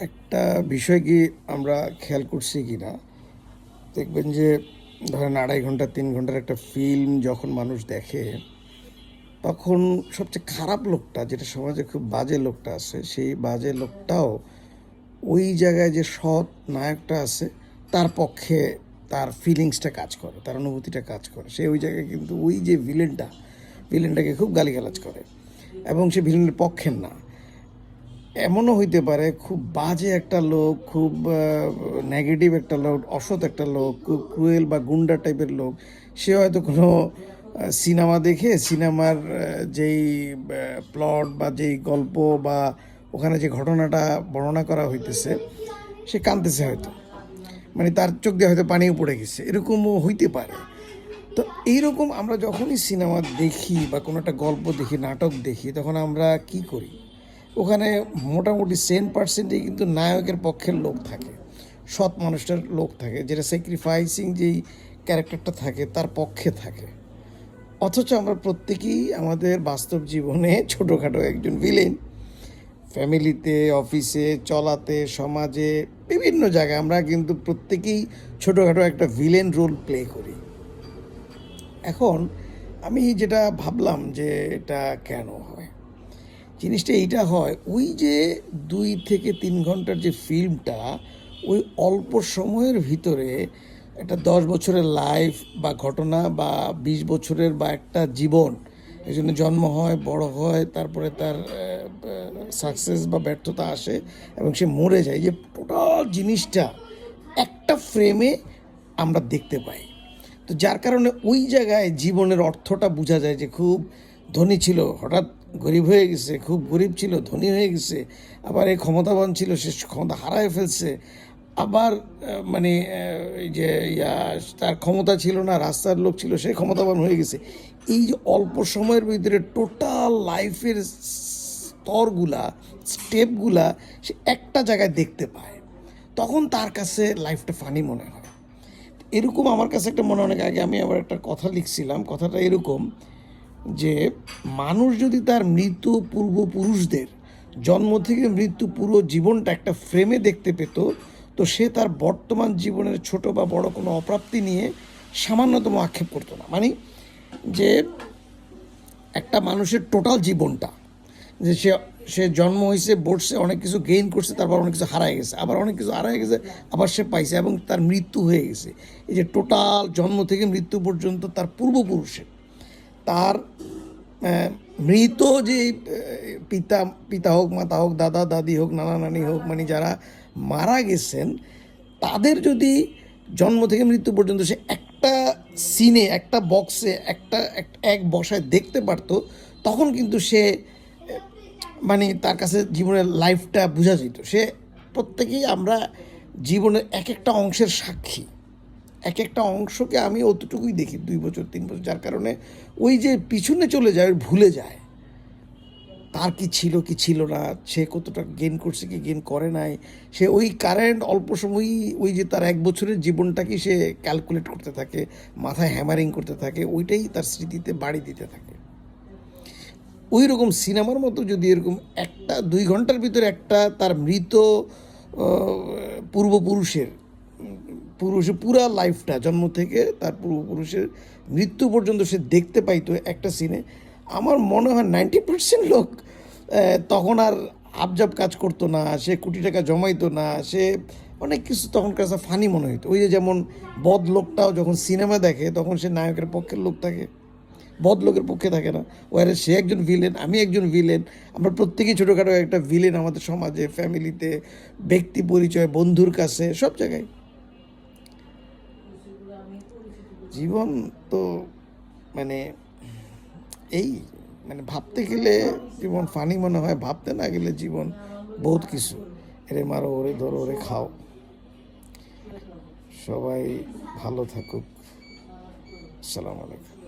একটা বিষয় কি আমরা খেয়াল করছি কি না দেখবেন যে, ধরেন আড়াই ঘণ্টা, তিন ঘণ্টার একটা ফিল্ম যখন মানুষ দেখে, তখন সবচেয়ে খারাপ লোকটা, যেটা সমাজে খুব বাজে লোকটা আছে, সেই বাজে লোকটাও ওই জায়গায় যে সৎ নায়কটা আছে, তার পক্ষে তার ফিলিংসটা কাজ করে, তার অনুভূতিটা কাজ করে। সে ওই জায়গায় কিন্তু ওই যে ভিলেনটা ভিলেনটাকে খুব গালিগালাজ করে। এবং সে ভিলেনের পক্ষের না। এমনও হইতে পারে, খুব বাজে একটা লোক, খুব নেগেটিভ একটা লোক, অসৎ একটা লোক, খুব ক্রুয়েল বা গুন্ডা টাইপের লোক, সে হয়তো কোনো সিনেমা দেখে সিনেমার যেই প্লট বা যেই গল্প বা ওখানে যে ঘটনাটা বর্ণনা করা হইতেছে, সে কাঁদতেছে হয়তো। মানে তার চোখ দিয়ে হয়তো পানিও পড়ে গেছে, এরকমও হইতে পারে। তো এইরকম আমরা যখনই সিনেমা দেখি বা কোনো একটা গল্প দেখি, নাটক দেখি, তখন আমরা কি করি? ওখানে মোটামুটি সেন পার্সেন্টেই কিন্তু নায়কের পক্ষের লোক থাকে, সৎ মানুষটার লোক থাকে, যেটা স্যাক্রিফাইসিং যেই ক্যারেক্টারটা থাকে তার পক্ষে থাকে। অথচ আমরা প্রত্যেকেই আমাদের বাস্তব জীবনে ছোটোখাটো একজন ভিলেন ফ্যামিলিতে অফিসে চলাতে, সমাজে, বিভিন্ন জায়গায় আমরা কিন্তু প্রত্যেকেই ছোটোখাটো একটা ভিলেন রোল প্লে করি। এখন আমি যেটা ভাবলাম যে এটা কেন হয়? জিনিসটা এইটা হয়, ওই যে দুই থেকে তিন ঘণ্টার যে ফিল্মটা, ওই অল্প সময়ের ভিতরে একটা দশ বছরের লাইফ বা ঘটনা বা বিশ বছরের বা একটা জীবন, এই জন্য জন্ম হয়, বড় হয়, তারপরে তার সাকসেস বা ব্যর্থতা আসে এবং সে মরে যায় যে টোটাল জিনিসটা একটা ফ্রেমে আমরা দেখতে পাই। তো যার কারণে ওই জায়গায় জীবনের অর্থটা বোঝা যায় যে খুব ধনী ছিল, হঠাৎ গরিব হয়ে গেছে, খুব গরিব ছিল, ধনী হয়ে গেছে, আবার এই ক্ষমতাবান ছিল, সে ক্ষমতা হারায় ফেলছে, আবার মানে যে তার ক্ষমতা ছিল না, রাস্তার লোক ছিল, সে ক্ষমতাবান হয়ে গেছে। এই যে অল্প সময়ের ভিতরে টোটাল লাইফের স্তরগুলা স্টেপগুলা সে একটা জায়গায় দেখতে পায়। তখন তার কাছে লাইফটা ফানি মনে হয়। এরকম আমার কাছে একটা মনে অনেক আগে আমি আবার একটা কথা লিখছিলাম, কথাটা এরকম যে মানুষ যদি তার মৃত পূর্বপুরুষদের, জন্ম থেকে মৃত্যু পুরো জীবনটা একটা ফ্রেমে দেখতে পেত, তো সে তার বর্তমান জীবনের ছোট বা বড় কোনো অপ্রাপ্তি নিয়ে সামান্যতম আক্ষেপ করতো না। মানে যে একটা মানুষের টোটাল জীবনটা, যে সে সে জন্ম হয়েছে বসছে, অনেক কিছু গেইন করছে, তারপর অনেক কিছু হারায় গেছে, আবার অনেক কিছু হারায় গেছে, আবার সে পাইছে এবং তার মৃত্যু হয়ে গেছে। এই যে টোটাল জন্ম থেকে মৃত্যু পর্যন্ত তার পূর্বপুরুষের তার মৃত যে পিতা পিতা হোক মাতা হোক, দাদা, দাদি হোক, নানা নানি হোক মানে যারা মারা গেছেন, তাদের যদি জন্ম থেকে মৃত্যু পর্যন্ত সে একটা সিনে একটা বক্সে একটা, এক- বসায় দেখতে পারতো, তখন কিন্তু সে মানে তার কাছে জীবনের লাইফটা বোঝা যেত। সে প্রত্যেকেই আমরা জীবনের এক একটা অংশের সাক্ষী। এক একটা অংশকে আমি অতটুকুই দেখি, দুই বছর, তিন বছর, যার কারণে ওই যে পিছনে চলে যায়, ভুলে যায়। তার কি ছিল কি ছিল না, সে কতটা গেন করছে, কি গেন করে নাই, সে ওই কারেন্ট অল্প সময়ই ওই যে তার এক বছরের জীবনটাকে সে ক্যালকুলেট করতে থাকে, মাথায় হ্যামারিং করতে থাকে, ওইটাই তার স্মৃতিতে বাড়ি দিতে থাকে। ওই রকম সিনেমার মতো যদি এরকম একটা, দুই ঘণ্টার ভিতরে একটা তার মৃত পূর্বপুরুষের পুরুষের পুরা লাইফটা জন্ম থেকে তার পূর্বপুরুষের মৃত্যু পর্যন্ত সে দেখতে পাইতো একটা সিনে আমার মনে হয় নাইনটি পার্সেন্ট লোক তখন আর আবজাব কাজ করতো না, সে কোটি টাকা জমাইতো না, সে অনেক কিছু তখন কাছে ফানি মনে হইতো। ওই যে যেমন বদ লোকটাও যখন সিনেমা দেখে, তখন সে নায়কের পক্ষের লোক থাকে। বদলোকের পক্ষে থাকে না। ওয়ারে সে একজন ভিলেন আমি একজন ভিলেন আমরা প্রত্যেকেই ছোটোখাটো একটা ভিলেন আমাদের সমাজে ফ্যামিলিতে ব্যক্তি পরিচয়, বন্ধুর কাছে, সব জায়গায়। জীবন তো মানে এই মানে ভাবতে গেলে জীবন ফানি মনে হয়, ভাবতে না গেলে জীবন বহুত কিছু। এরে মারো, ওরে ধরো, ওরে খাও। সবাই ভালো থাকুক। আসসালামু আলাইকুম।